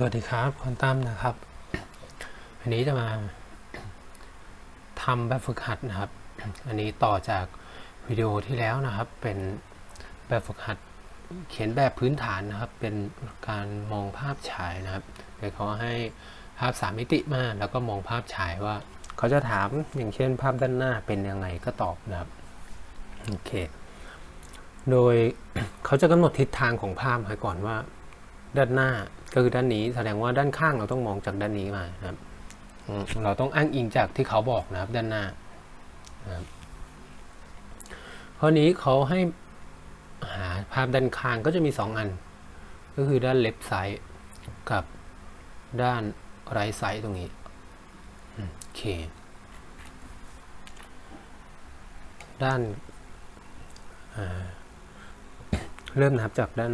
สวัสดีครับคอนตั้มนะครับอันนี้จะมาทำแบบฝึกหัดนะครับ อันนี้ต่อจากวิดีโอที่แล้วนะครับ เป็นแบบฝึกหัดเขียนแบบพื้นฐานนะครับ เป็นการมองภาพฉายนะครับโดยเขาให้ภาพสามมิติมาแล้วก็มองภาพฉายว่า เขาจะถามอย่างเช่น ภาพด้านหน้าเป็นยังไงก็ตอบนะครับโอเค โดยเขาจะกำหนดทิศทางของภาพให้ก่อนว่า ด้านหน้าก็คือด้านนี้แสดงว่าด้านข้างเราต้องมองจากด้านนี้มาครับเราต้องอ้างอิงจากที่เขาบอกนะครับด้านหน้าครับข้อนี้เขาให้หาภาพด้านข้างก็จะมีสองอัน ก็คือด้าน left side กับด้าน right side ตรงนี้โอเค ด้านเริ่มนับจากด้าน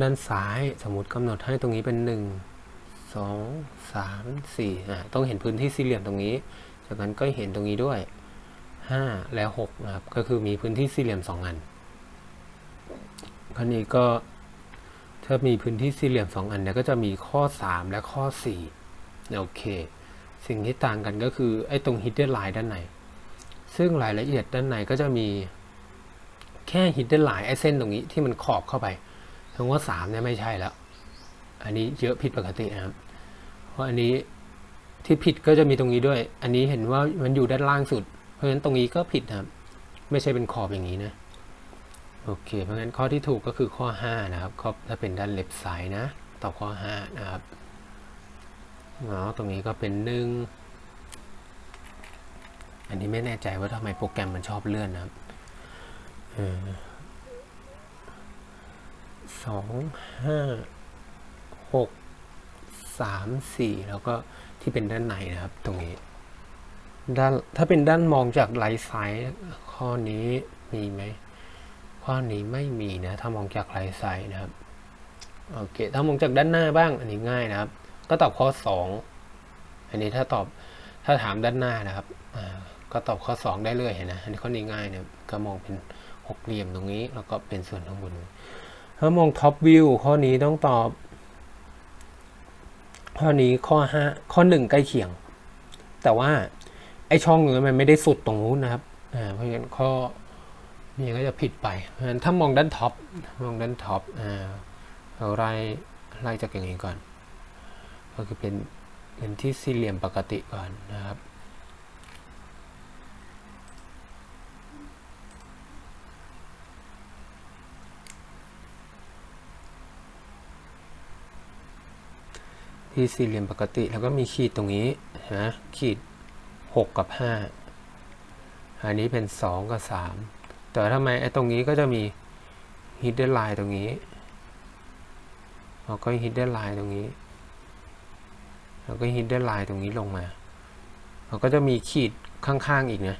ด้านซ้ายสมมติกำหนดให้ตรงนี้เป็น 1 2 3 4อ่าต้องเห็นพื้นที่สี่เหลี่ยมตรงนี้ จากนั้นก็เห็นตรงนี้ด้วย 5 และ6นะครับ ก็คือมีพื้นที่สี่เหลี่ยม 2 อันคราวนี้ก็ถ้ามีพื้นที่สี่เหลี่ยม 2 อันเนี่ยก็จะมีข้อ 3 และข้อ 4 โอเค สิ่งที่ต่างกันก็คือ ไอ้ตรง hidden line ด้านใน ซึ่งรายละเอียดด้านในก็จะมีแค่ hidden line ไอ้เส้นตรงนี้ที่มันขอบเข้าไป ทั้งว่าสามเนี่ยไม่ใช่แล้ว อันนี้เยอะผิดปกตินะครับ เพราะอันนี้ที่ผิดก็จะมีตรงนี้ด้วย อันนี้เห็นว่ามันอยู่ด้านล่างสุด เพราะฉะนั้นตรงนี้ก็ผิดนะครับ ไม่ใช่เป็นขอบอย่างนี้นะ โอเค เพราะฉะนั้นข้อที่ถูกก็คือข้อ 5 นะครับข้อถ้าเป็นด้านเล็บซ้ายนะ ตอบข้อ 5 นะครับเนาะตรงนี้ก็เป็นหนึ่ง อันนี้ไม่แน่ใจว่าทำไมโปรแกรมมันชอบเลื่อนนะครับเออ สองห้าหกสามสี่แล้วก็ที่เป็นด้านในนะครับตรงนี้ด้านถ้าเป็นด้านมองจากไลท์ไซด์ข้อนี้มีไหมข้อนี้ไม่มีนะถ้ามองจากไลท์ไซด์นะครับโอเคถ้ามองจากด้านหน้าบ้างอันนี้ง่ายนะครับ ก็ตอบข้อสองอันนี้ถ้าตอบถ้าถามด้านหน้านะครับก็ตอบข้อสองได้เลยเห็นนะอันนี้ข้อนี้ง่ายเนะครับก็มองเป็นหกเหลี่ยมตรงนี้ แล้วก็เป็นส่วนข้างบน ถ้ามองท็อปวิวข้อนี้ต้องตอบ ข้อนี้ข้อห้าข้อหนึ่งใกล้เคียง แต่ว่าไอช่องนี้มันไม่ได้สุดตรงนู้นนะครับอ่าเพราะฉะนั้นข้อนี้ก็จะผิดไปเพราะฉะนั้นถ้ามองด้านท็อปมองด้านท็อปอ่าเราไล่ไล่จากอย่างนี้ก่อน ก็คือเป็นเป็นที่สี่เหลี่ยมปกติก่อนนะครับ ที่สี่เหลี่ยมปกติแล้วก็มีขีดตรงนี้นะขีด 6 กับ 5 อันนี้เป็น 2 กับ 3 แต่ทำไมไอ้ตรงนี้ก็จะมี hidden line ตรงนี้แล้วก็ hidden line ตรงนี้แล้วก็ hidden line ตรงนี้ลงมาแล้วก็จะมีขีดข้างๆอีกนะ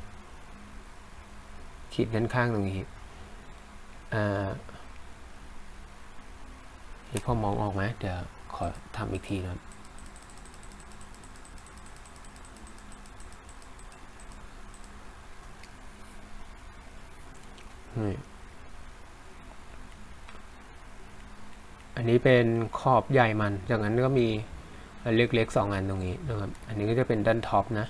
ขีดด้านข้างตรงนี้อ่านี่พอมองออกไหมเดี๋ยว ขอทำอีกทีนะครับอันนี้เป็นขอบใหญ่มัน จากนั้นก็มีเล็กๆสองอันตรงนี้นะครับ อันนี้ก็จะเป็นด้านท็อปนะ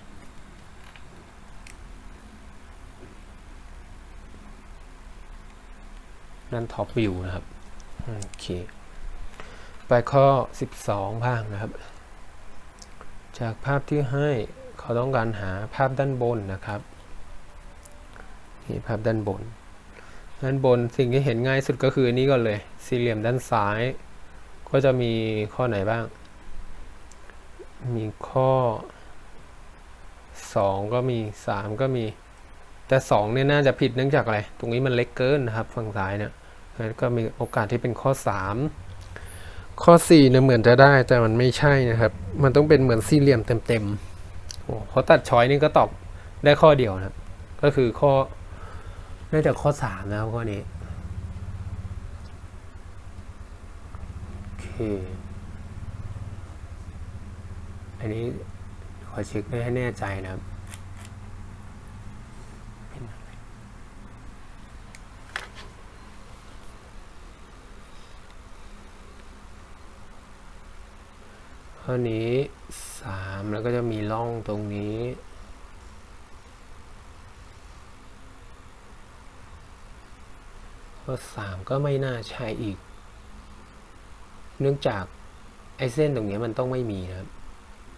ด้านท็อปวิวนะครับ โอเค ไปข้อ 12 บ้างนะครับ จากภาพที่ให้เขาต้องการหาภาพด้านบนนะครับนี่ภาพด้านบน ด้านบนสิ่งที่เห็นง่ายสุดก็คืออันนี้ก่อนเลย สี่เหลี่ยมด้านซ้าย ก็จะมีข้อไหนบ้าง มีข้อ 2 ก็มี 3 ก็มี แต่ 2 เนี่ยน่าจะผิดเนื่องจากอะไร ตรงนี้มันเล็กเกินนะครับ ฝั่งซ้ายเนี่ยก็มีโอกาสที่เป็นข้อ 3 ข้อ4เนี่ยเหมือนจะได้แต่มันไม่ใช่นะครับ มันต้องเป็นเหมือนสี่เหลี่ยมเต็มๆโอ้เพราะตัดช้อยนี่ก็ตอบได้ข้อเดียวนะ ก็คือข้อน่าจะข้อ3นะครับข้อนี้โอเคอันนี้ขอเช็คให้แน่ใจนะครับ ข้อนี้สามแล้วก็จะมีร่องตรงนี้ ข้อสามก็ไม่น่าใช่อีก เนื่องจากไอ้เส้นตรงนี้มันต้องไม่มีนะครับ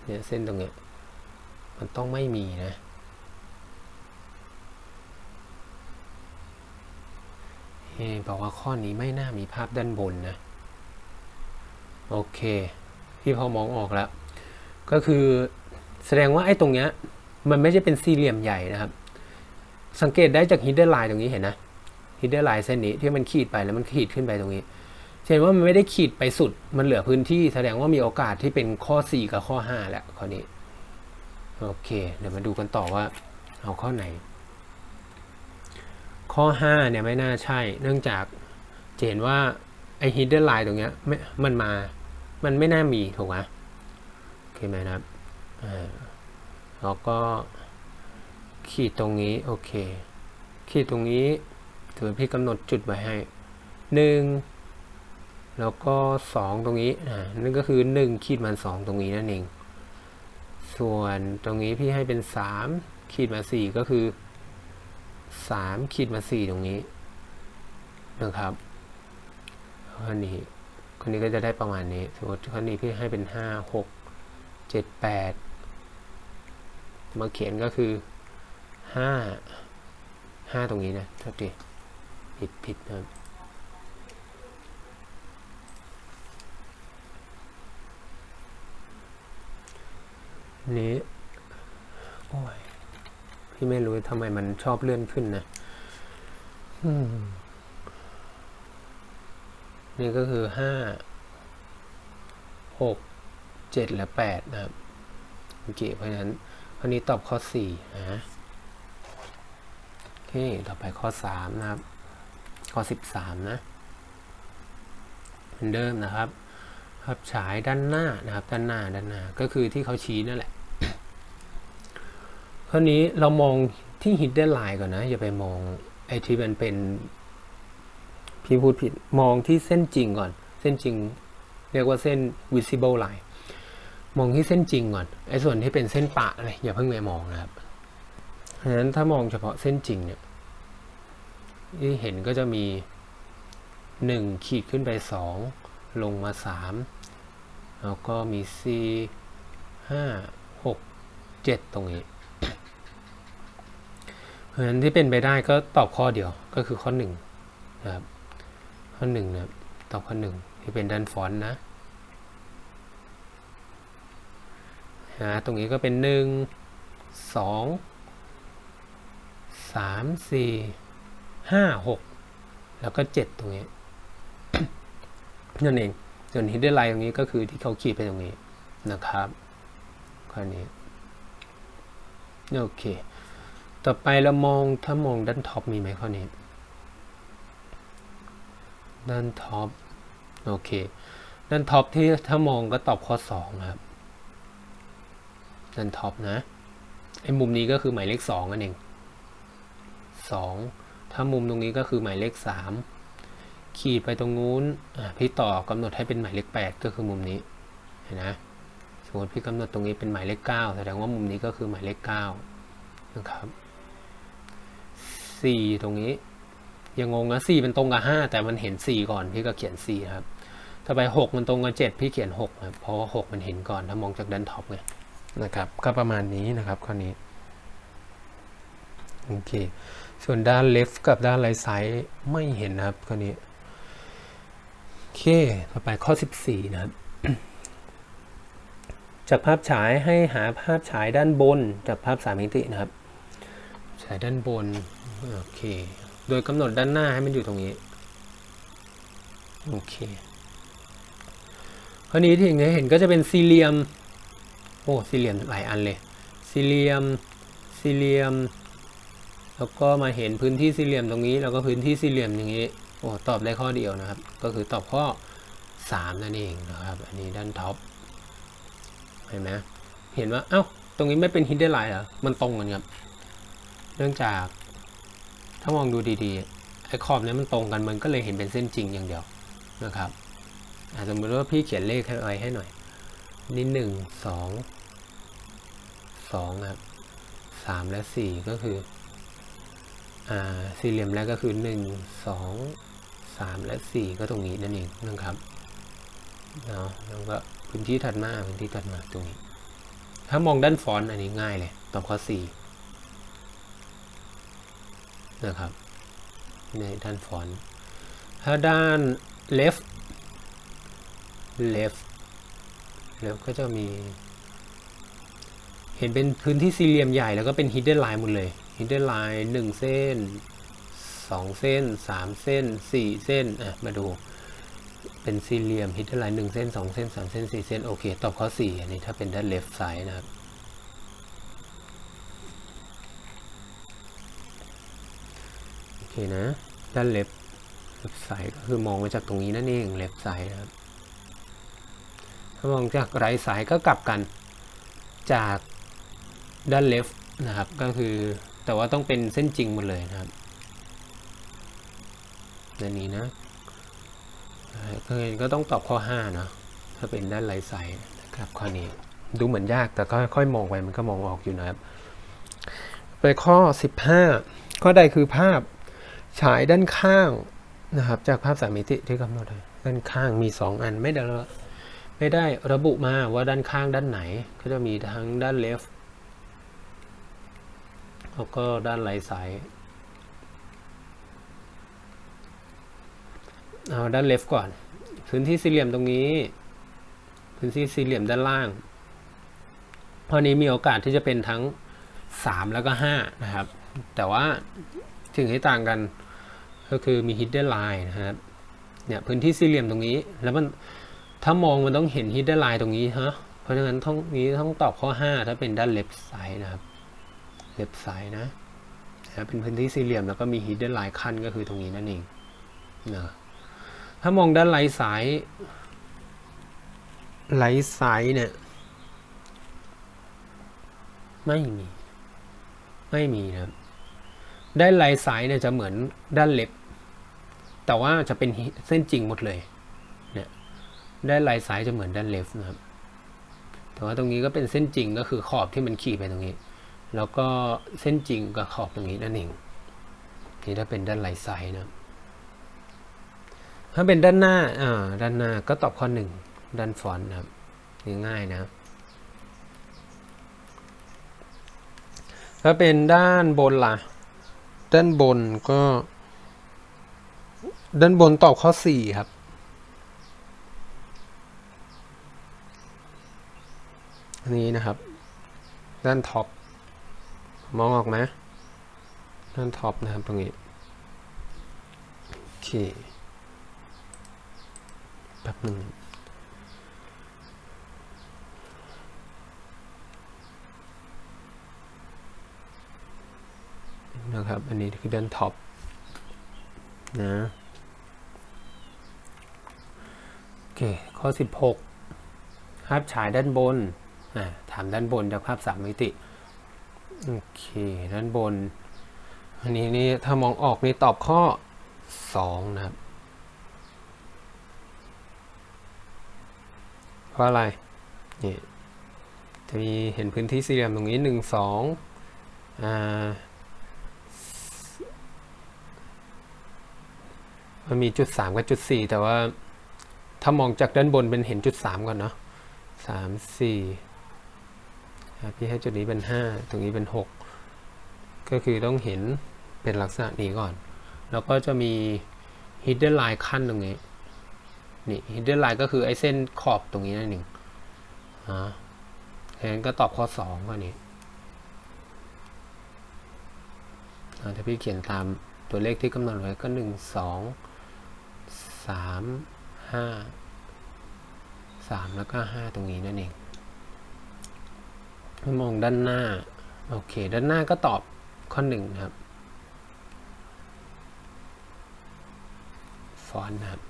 เนี่ยเส้นตรงเนี้ยมันต้องไม่มีนะ เฮ้บอกว่าข้อนี้ไม่น่ามีภาพด้านบนนะ โอเค พี่พอมองออกแล้ว ก็คือแสดงว่าไอ้ตรงเนี้ยมันไม่ใช่เป็นสี่เหลี่ยมใหญ่นะครับ สังเกตได้จากฮิดเดอร์ไลน์ตรงนี้เห็นนะฮิดเดอร์ไลน์เส้นนี้ที่มันขีดไปแล้วมันขีดขึ้นไปตรงนี้เห็นว่ามันไม่ได้ขีดไปสุด มันเหลือพื้นที่แสดงว่ามีโอกาสที่เป็นข้อ 4 กับข้อ 5แหละข้อนี้ โอเค เดี๋ยวมาดูกันต่อว่า เอาข้อไหน ข้อ 5 เนี่ยไม่น่าใช่ เนื่องจากจะเห็นว่าไอฮิดเดอร์ไลน์ตรงเนี้ยไม่มันมา มันไม่น่ามีถูกไหมโอเคไหมนะครับอ่าแล้วก็ขีดตรงนี้โอเค ขีดตรงนี้ถือพี่กำหนดจุดไว้ให้หนึ่งแล้วก็สองตรงนี้อ่านั่นก็คือหนึ่งขีดมันสองตรงนี้นั่นเอง ส่วนตรงนี้พี่ให้เป็นสามขีดมาสี่ก็คือสามขีดมาสี่ตรงนี้นะครับข้อนี้ คนนี้ก็จะได้ประมาณนี้ สมมติข้อนี้พี่ให้เป็นห้าหกเจ็ดแปดมาเขียนก็คือห้าห้าตรงนี้นะโทษทีผิดผิดนะครับนี้ โอ้ย พี่ไม่รู้ทำไมมันชอบเลื่อนขึ้นนะ อืม นี่ก็คือห้าหกเจ็ดและแปดนะครับโอเคเพราะฉะนั้นข้อนี้ตอบข้อสี่นะโอเค ต่อไปข้อสามนะครับ ข้อสิบสามนะเหมือนเดิมนะครับภาพฉายด้านหน้านะครับ ด้านหน้าด้านหน้าก็คือที่เขาชี้นั่นแหละคราวนี้เรามองที่ hidden line ก่อนนะ อย่าไปมองไอ้ที่มันเป็น พี่พูดผิดมองที่เส้นจริงก่อน เส้นจริง เรียกว่าเส้น visible line มองที่เส้นจริงก่อนไอ้ส่วนที่เป็นเส้นปะอะไรอย่าเพิ่งไปมองนะครับเพราะฉะนั้นถ้ามองเฉพาะเส้นจริงเนี่ยที่เห็นก็จะมีหนึ่งขีดขึ้นไปสองลงมาสามแล้วก็มี C ห้าหกเจ็ดตรงนี้เพราะฉะนั้นที่เป็นไปได้ก็ตอบข้อเดียวก็คือข้อหนึ่งนะครับ ข้อหนึ่งนะครับตอบข้อหนึ่งที่เป็นด้านฟอนต์นะนะตรงนี้ก็เป็นหนึ่งสองสามสี่ห้าหกแล้วก็เจ็ดตรงนี้นั่นเองส่วนฮิดเดอร์ไลน์ตรงนี้ก็คือที่เขาขีดไปตรงนี้นะครับข้อนี้โอเค ต่อไปเรามองถ้ามองด้านท็อปมีไหมข้อนี้ ด้านท็อปโอเค ด้านท็อปที่ถ้ามองก็ตอบข้อ 2 ครับ ด้านท็อปนะไอ้มุมนี้ก็คือหมายเลข2นั่นเอง2ถ้ามุมตรงนี้ก็คือหมายเลข 3 ขีดไปตรงนู้นพี่ต่อกำหนดให้เป็นหมายเลข 8 ก็คือมุมนี้เห็นนะสมมติพี่กำหนดตรงนี้เป็นหมายเลข9แสดงว่ามุมนี้ก็คือหมายเลข9นะครับ4ตรงนี้ ยังงงนะ4มันตรงกับ5แต่มันเห็น4ก่อนพี่ก็เขียน4ครับถ้าไป6มันตรงกับ7พี่เขียน6ครับเพราะว่า6มันเห็นก่อนถ้ามองจากด้านท็อปไงนะครับ ก็ประมาณนี้นะครับข้อนี้โอเค ส่วนด้าน left กับด้าน right side ไม่เห็นนะครับข้อนี้โอเคต่อไปข้อ 14 นะครับ จากภาพฉายให้หาภาพฉายด้านบนจากภาพสามมิตินะครับ ฉายด้านบน โอเค โดยกำหนดด้านหน้าให้มันอยู่ตรงนี้ โอเคคราวนี้ที่อย่างนี้เห็นก็จะเป็นสี่เหลี่ยม โอ้สี่เหลี่ยมหลายอันเลย สี่เหลี่ยม สี่เหลี่ยม แล้วก็มาเห็นพื้นที่สี่เหลี่ยมตรงนี้ แล้วก็พื้นที่สี่เหลี่ยมอย่างนี้ โอ้ ตอบได้ข้อเดียวนะครับ ก็คือตอบข้อ3นั่นเองนะครับ อันนี้ด้านท็อป เห็นไหมเห็นว่า เอ้า ตรงนี้ไม่เป็นฮิดเด n ไลน์เหรอ มันตรงกันครับ เนื่องจาก ถ้ามองดูดีๆไอ้ขอบเนี้มันตรงกันมันก็เลยเห็นเป็นเส้นจริงอย่างเดียวนะครับสมมติว่าพี่เขียนเลขให้ไว้ให้หน่อย นี่หนึ่งสองสองครับสามและสี่ก็คืออ่าสี่เหลี่ยมแรกก็คือหนึ่งสองสามและสี่ก็ตรงนี้นั่นเองนะครับเนาะแล้วก็พื้นที่ถัดมาพื้นที่ถัดมาตรงนี้ ถ้ามองด้านฟอนต์อันนี้ง่ายเลยตอบข้อสี่ นะครับในด้านฟอนต์ถ้าด้าน left left left ก็จะมี เห็นเป็นพื้นที่สี่เหลี่ยมใหญ่แล้วก็เป็น hidden line หมดเลย hidden line หนึ่งเส้นสองเส้นสามเส้นสี่เส้นอะมาดูเป็นสี่เหลี่ยม hidden line หนึ่งเส้นสองเส้นสามเส้นสี่เส้น โอเค ตอบข้อสี่อันนี้ถ้าเป็นด้าน left side นะครับ โอ เคนะ ด้าน left left side ก็คือมองมาจากตรงนี้นั่นเอง left side นะครับถ้ามองจาก right side ก็กลับกันจากด้าน left นะครับก็คือแต่ว่าต้องเป็นเส้นจริงหมดเลยนะครับด้านนี้นะก็ก็ต้องตอบข้อ5เนาะถ้าเป็นด้านไร้ไซด์นะครับข้อนี้ดูเหมือนยากแต่ก็ค่อยๆมองไปมันก็มองออกอยู่นะครับไปข้อ 15 ข้อใดคือภาพ ฉายด้านข้างนะครับ จากภาพสามมิติที่กำหนดไว้ด้านข้างมี 2 อันไม่ได้ไม่ได้ระบุมาว่าด้านข้างด้านไหน ก็จะมีทั้งด้าน left แล้วก็ด้านไ i ท์ไซด์เอาด้าน left ก่อน พื้นที่สี่เหลี่ยมตรงนี้ พื้นที่สี่เหลี่ยมด้านล่างเพราะนี้มีโอกาสที่จะเป็นทั้ง 3 แล้วก็5นะครับ แต่ว่าถึงให้ต่างกัน ก็คือมี hidden line นะครับเนี่ยพื้นที่สี่เหลี่ยมตรงนี้ แล้วมันถ้ามองมันต้องเห็น hidden line ตรงนี้ฮะเพราะฉะนั้นต้องนี้ต้องตอบข้อ 5 ถ้าเป็นด้าน left side นะครับ left side นะนะเป็นพื้นที่สี่เหลี่ยมแล้วก็มี hidden line ขั้นก็คือตรงนี้นั่นเองนะถ้ามองด้าน right side right side เนี่ยไม่มี ไม่มีนะครับ ด้าน right side เนี่ยจะเหมือนด้าน left แต่ว่าจะเป็นเส้นจริงหมดเลยเนี่ยด้าน right side จะเหมือนด้าน left นะครับแต่ว่าตรงนี้ก็เป็นเส้นจริงก็คือขอบที่มันขีดไปตรงนี้ แล้วก็เส้นจริงกับขอบตรงนี้นั่นเองนี่ถ้าเป็นด้านไหลไซด์นะถ้าเป็นด้านหน้าอ่าด้านหน้าก็ตอบข้อหนึ่งด้านฟอนต์นะครับง่ายๆนะครับถ้าเป็นด้านบนล่ะ ด้านบนก็ ด้านบนตอบข้อสี่ครับ อันนี้นะครับ ด้านท็อปมองออกไหมด้านท็อปนะครับตรงนี้ โอเคแป๊บหนึ่ง นะครับ อันนี้คือด้านท็อปนะโอเค ข้อ 16 ภาพฉายด้านบนอ่ถามด้านบนจากภาพสามมิติ โอเค ด้านบน อันนี้นี่ถ้ามองออกนี่ตอบข้อ 2 นะครับ เพราะอะไร นี่จะมีเห็นพื้นที่สี่เหลี่ยมตรงนี้ 1 2อ่า มันมีจุด3กับจุด4แต่ว่าถ้ามองจากด้านบนเป็นเห็นจุด3ก่อนเนาะ3 4พี่ให้จุดนี้เป็น5ตรงนี้เป็น6ก็คือต้องเห็นเป็นลักษณะนี้ก่อน แล้วก็จะมี hidden line ขั้นตรงนี้ นี่ hidden line ก็คือไอ้เส้นขอบตรงนี้นั่นเองอ่าฉะนั้นก็ตอบข้อ2ข้อนี้ถ้าพี่เขียนตามตัวเลขที่กำหนดไว้ก็ 1 2 3 5 3แล้วก็5ตรงนี้นั่นเองมองด้านหน้า โอเค ด้านหน้าก็ตอบข้อหนึ่งครับ ฟอนต์นะครับ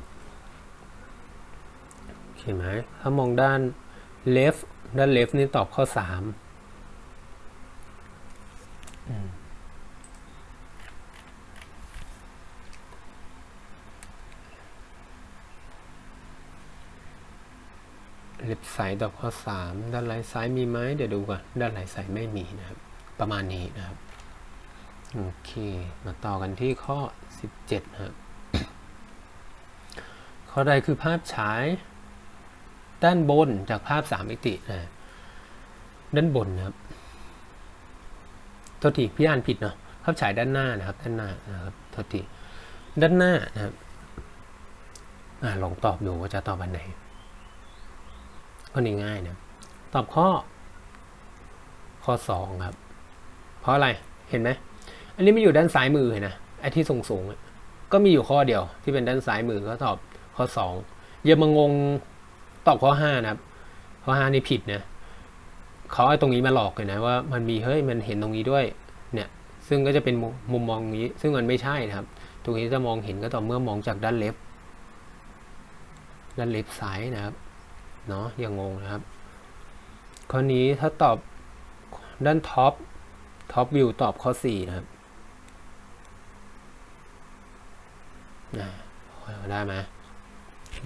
เห็นไหมถ้ามองด้าน left ด้าน left นี่ตอบข้อสาม ล็บซ้ายตอบข้อสามด้านไหลซ้ายมีไหมเดี๋ยวดูก่อนด้านไหลซ้ายไม่มีนะครับ ประมาณนี้นะครับ โอเค มาต่อกันที่ข้อ 17นะครับข้อใดคือภาพฉาย ด้านบนจากภาพสามมิตินะด้านบนนะครับทษทีพี่อ่านผิดเนาะภาพฉายด้านหน้านะครับ ด้านหน้านะครับโทษทีด้านหน้านะครับอ่าลองตอบดูว่าจะตอบอันไหน ข้อนี้ง่ายนะ ตอบข้อ ข้อสองครับ เพราะอะไรเห็นไหม อันนี้มันอยู่ด้านซ้ายมือเห็นนะไอ้ที่สูงๆอะก็มีอยู่ข้อเดียวที่เป็นด้านซ้ายมือก็ตอบข้อสองอย่ามางงตอบข้อห้านะครับ ข้อห้านี่ผิดนะเขาเอาตรงนี้มาหลอกเลยนะว่ามันมีเฮ้ยมันเห็นตรงนี้ด้วยเนี่ยซึ่งก็จะเป็นมุมุมมองนี้ ซึ่งมันไม่ใช่นะครับ ตรงนี้จะมองเห็นก็ต่อเมื่อมองจากด้านเล็บด้านเล็บซ้ายนะครับ เนาะอย่างงงนะครับ ข้อนี้ถ้าตอบด้านท็อปท็อปวิวตอบข้อ 4 นะครับนะได้ไหม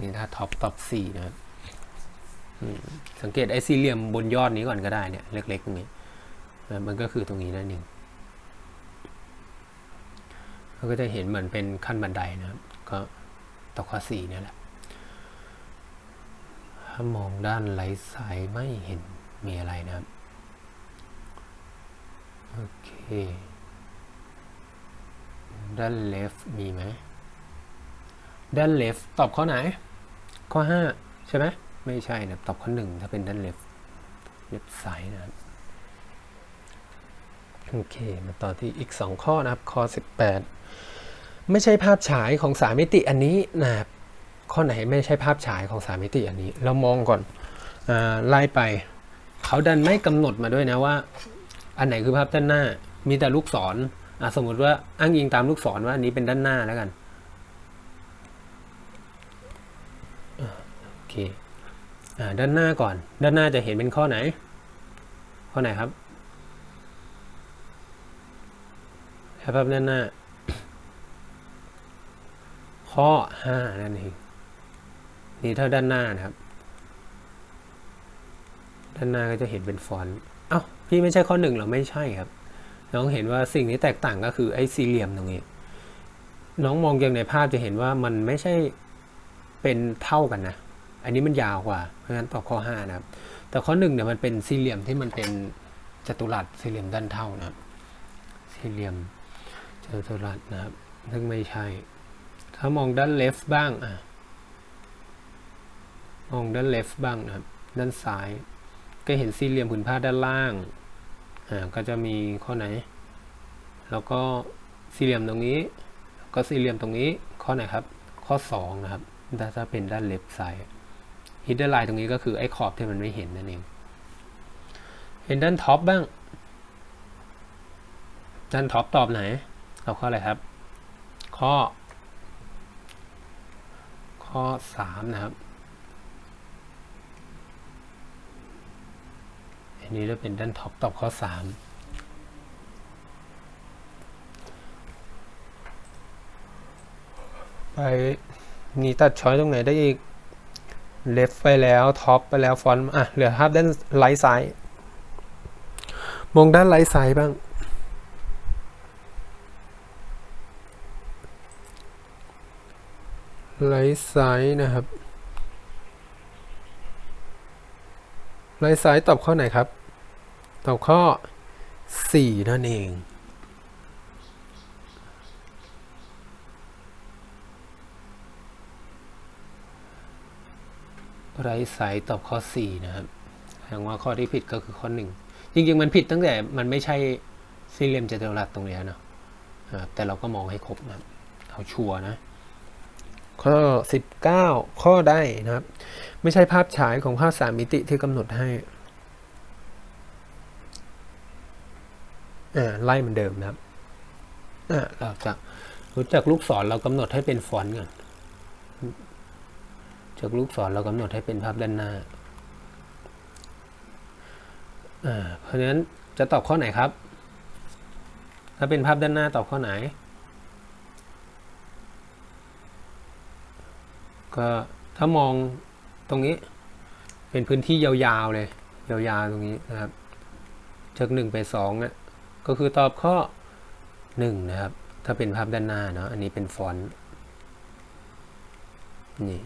นี่ถ้าท็อปตอบ 4 นะครับสังเกตไอ้สี่เหลี่ยมบนยอดนี้ก่อนก็ได้เนี่ย เล็กๆตรงนี้มันก็คือตรงนี้นั่นเองก็จะเห็นเหมือนเป็นขั้นบันไดนะครับ ก็ตอบข้อ4เนี่แหละ ถ้ามองด้านไหลซ้ายไม่เห็นมีอะไรนะครับ โอเค ด้าน left มีไหม ด้าน left ตอบข้อไหน ข้อ 5 ใช่ไหม ไม่ใช่นะตอบข้อ 1 ถ้าเป็นด้าน left left side นะครับ โอเค มาต่อที่อีก 2 ข้อนะครับ ข้อ 18 ไม่ใช่ภาพฉายของสามมิติอันนี้นะครับ ข้อไหนไม่ใช่ภาพฉายของสามมิติอันนี้เรามองก่อนอไล่ไป เขาดันไม่กำหนดมาด้วยนะว่า อันไหนคือภาพด้านหน้า มีแต่ลูกศรสมมติว่าอ้างอิงตามลูกศรว่าอันนี้เป็นด้านหน้าแล้วกันโอเคอด้านหน้าก่อน ด้านหน้าจะเห็นเป็นข้อไหน ข้อไหนครับภาพด้านหน้าข้อห้านั่นเอง นี่ถ้าด้านหน้านะครับ ด้านหน้าก็จะเห็นเป็นฟอนต์เอ้าพี่ไม่ใช่ข้อหนึ่งหรอไม่ใช่ครับ น้องเห็นว่าสิ่งที่แตกต่างก็คือไอ้สี่เหลี่ยมตรงนี้ น้องมองยังในภาพจะเห็นว่ามันไม่ใช่เป็นเท่ากันนะ อันนี้มันยาวกว่า เพราะฉะนั้นตอบข้อห้านะครับ แต่ข้อหนึ่งเนี่ยมันเป็นสี่เหลี่ยมที่มันเป็นจัตุรัสสี่เหลี่ยมด้านเท่านะครับ สี่เหลี่ยมจัตุรัสนะครับ ซึ่งไม่ใช่ ถ้ามองด้าน left บ้างอะ มองด้าน left บ้างนะครับ ด้านซ้าย ก็เห็นสี่เหลี่ยมผืนผ้าด้านล่าง อ่า ก็จะมีข้อไหน แล้วก็สี่เหลี่ยมตรงนี้ ก็สี่เหลี่ยมตรงนี้ ข้อไหนครับ ข้อ 2 นะครับ ถ้าเป็นด้าน left side hidden line ตรงนี้ก็คือไอ้ขอบที่มันไม่เห็นนั่นเอง เห็นด้านท็อปบ้าง ด้านท็อปตอบไหนตอบข้ออะไรครับ ข้อ ข้อ 3 นะครับ อันนี้จะเป็นด้านท็อปตอบข้อ 3ไปนี่ตัดช้อยตรงไหนได้อีกเลฟไปแล้วท็อปไปแล้วฟอนต์อะ เหลือภาพด้านไลท์ซ้าย มองด้านไลท์ซ้ายบ้าง ไลท์ซ้ายนะครับ ไลท์ซ้ายตอบข้อไหนครับ ตอบข้อ 4 นั่นเอง ไร้สายตอบข้อ 4 นะครับแสดงว่าข้อที่ผิดก็คือข้อ 1 จริงๆ มันผิดตั้งแต่มันไม่ใช่สี่เหลี่ยมจัตุรัสตรงนี้เนาะแต่เราก็มองให้ครบนะเอาชัวนะ ข้อ 19 ข้อได้นะครับ ไม่ใช่ภาพฉายของภาพสามมิติที่กำหนดให้อ่า ไล่เหมือนเดิมนะครับอ่าเราจะรู้จักลูกศรเรากำหนดให้เป็นฟอนต์ก่อนจากลูกศรเรากำหนดให้เป็นภาพด้านหน้าอ่าเพราะฉะนั้นจะตอบข้อไหนครับ ถ้าเป็นภาพด้านหน้าตอบข้อไหน ก็ถ้ามองตรงนี้เป็นพื้นที่ยาวๆเลย ยาวๆตรงนี้นะครับจากหนึ่งไปสองเนี่ย ก็คือตอบข้อหนึ่งนะครับ ถ้าเป็นภาพด้านหน้าเนาะอันนี้เป็นฟอนต์นี่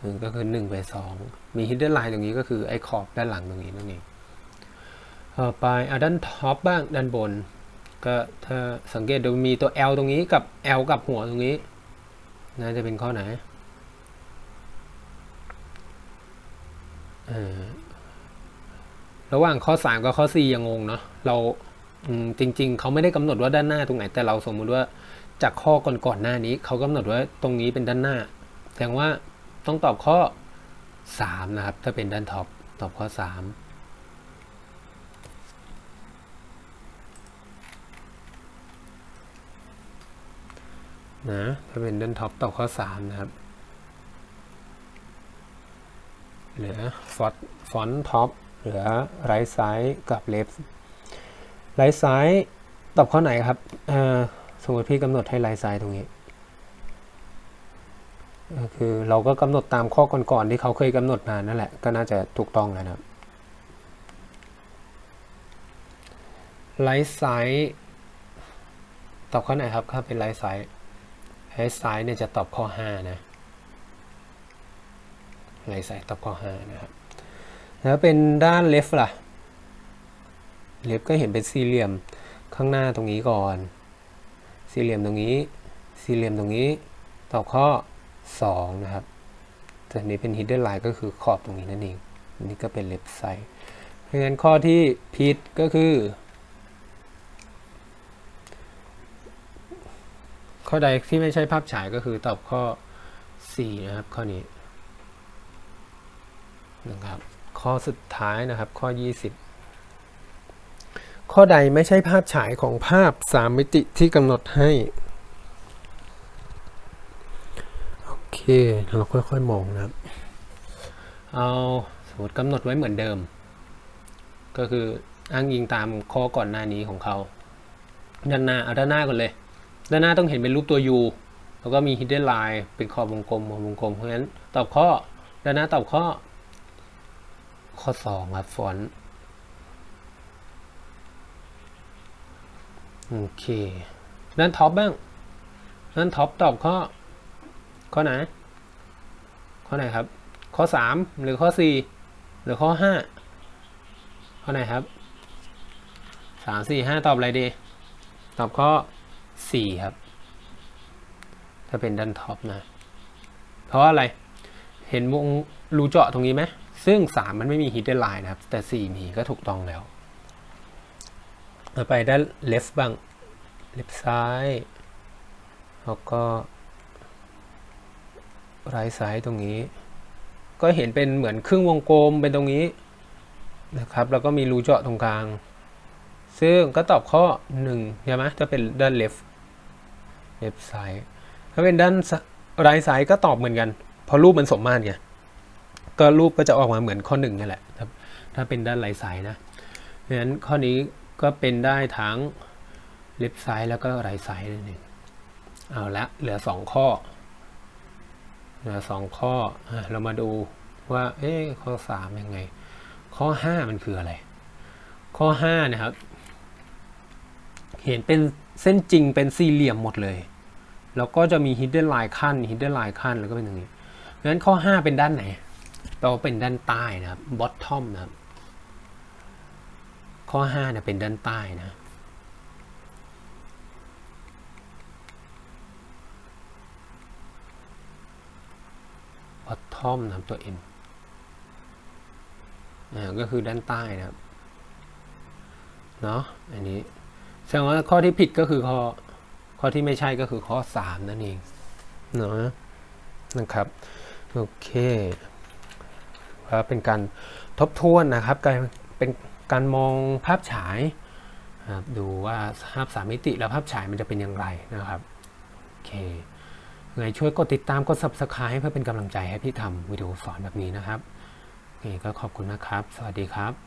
หนึ่งก็คือหนึ่งไปสองมี hidden line ตรงนี้ก็คือไอ้ขอบด้านหลังตรงนี้นั่นเองต่อไปอะด้านท็อปบ้างด้านบน ก็ถ้าสังเกตดูมีตัว L ตรงนี้กับ L กับหัวตรงนี้ น่าจะเป็นข้อไหนเออ ระหว่างข้อ 3 กับข้อ 4 ยังงงเนาะเราจริง ๆ เขาไม่ได้กำหนดว่าด้านหน้าตรงไหน แต่เราสมมุติว่าจากข้อก่อนๆหน้านี้ เขากำหนดว่าตรงนี้เป็นด้านหน้า แสดงว่าต้องตอบข้อ 3 นะครับ ถ้าเป็นด้านท็อปตอบข้อ 3นะถ้าเป็นด้านท็อปตอบข้อ 3 นะครับ เหลือฟอนต์ฟอนต์ท็อป เหลือไรท์ไซด์กับเลฟไรท์ไซด์ตอบข้อไหนครับสมมติพี่กำหนดให้ไรท์ไซด์ตรงนี้คือเราก็กำหนดตามข้อก่อนๆที่เขาเคยกำหนดมานั่นแหละก็น่าจะถูกต้องแล้วนะครับไรท์ไซด์ตอบข้อไหนครับถ้าเป็นไรท์ไซด์ไรท์ไซด์เนี่ยจะตอบข้อ 5 นะไรท์ไซด์ตอบข้อ 5 นะครับ แล้วเป็นด้าน left ล่ะ left ก็เห็นเป็นสี่เหลี่ยมข้างหน้าตรงนี้ก่อน สี่เหลี่ยมตรงนี้ สี่เหลี่ยมตรงนี้ตอบข้อ 2 นะครับแต่อันนี้เป็น hidden line ก็คือขอบตรงนี้นั่นเองอันนี้ก็เป็น left side เพราะฉะนั้นข้อที่ผิดก็คือ ข้อใดที่ไม่ใช่ภาพฉายก็คือตอบข้อ 4 นะครับ ข้อนี้นะครับ ข้อสุดท้ายนะครับ ข้อ 20 ข้อใดไม่ใช่ภาพฉายของภาพ 3 มิติที่กำหนดให้ โอเคเราค่อยๆมองนะครับ เอาสมมติกำหนดไว้เหมือนเดิม ก็คืออ้างอิงตามข้อก่อนหน้านี้ของเขา ด้านหน้าเอาด้านหน้าก่อนเลย ด้านหน้าต้องเห็นเป็นรูปตัว U แล้วก็มี hidden line เป็นขอบวงกลมขอบวงกลม เพราะฉะนั้นตอบข้อ ด้านหน้าตอบข้อ ข้อ2ครับฟอนต์โอเคด้นท็อปบ้างด้นท็อปตอบข้อ ข้อไหน ข้อไหนครับ ข้อ3หรือข้อ4หรือข้อ5ข้อไหนครับ3 4 5ตอบอะไรดี ตอบข้อ4ครับ ถ้าเป็นด้านท็อปนะ เพราะอะไร เห็นวงรูเจาะตรงนี้ไหม ซึ่ง 3 มันไม่มี hidden line นะครับ แต่ 4 มีก็ถูกต้องแล้วไปด้าน left บ้าง left ซ้าย แล้วก็ right side ตรงนี้ ก็เห็นเป็นเหมือนครึ่งวงกลมเป็นตรงนี้นะครับ แล้วก็มีรูเจาะตรงกลาง ซึ่งก็ตอบข้อ 1 ใช่ไหมถ้าเป็นด้าน left left side ถ้าเป็นด้าน right side ก็ตอบเหมือนกัน เพราะรูปมันสมมาตรไง ก็รูปก็จะออกมาเหมือนข้อหนึ่งนี่แหละครับถ้าเป็นด้านไหลสายนะเพราะฉะนั้นข้อนี้ก็เป็นได้ทั้งเล็บซ้ายแล้วก็ไหลซ้ายนั่นเองเอาละเหลือสองข้อเหลือสองข้ออเรามาดูว่าเอ๊ข้อสามยังไง ข้อห้ามันคืออะไร ข้อห้านะครับ เห็นเป็นเส้นจริงเป็นสี่เหลี่ยมหมดเลย แล้วก็จะมี hidden line ขั้น hidden line ขั้นแล้วก็เป็นอย่างนี้เพราะฉะนั้นข้อ5เป็นด้านไหน แปลว่าเป็นด้านใต้นะครับ bottom นะครับ ข้อ5เนี่ยเป็นด้านใต้นะ bottom นะครับตัว m อ่าก็คือด้านใต้นะครับ เนาะอันนี้แสดงว่าข้อที่ผิดก็คือข้อข้อที่ไม่ใช่ก็คือข้อ 3 นั่นเองเนาะนะครับ โอเค เป็นการทบทวนนะครับการเป็นการมองภาพฉายนะครับดูว่าภาพสามมิติแล้วภาพฉายมันจะเป็นอย่างไรนะครับโอเคไงช่วยกดติดตามกด subscribe เพื่อเป็นกำลังใจให้พี่ทำวิดีโอสอนแบบนี้นะครับโอเคก็ขอบคุณนะครับ สวัสดีครับ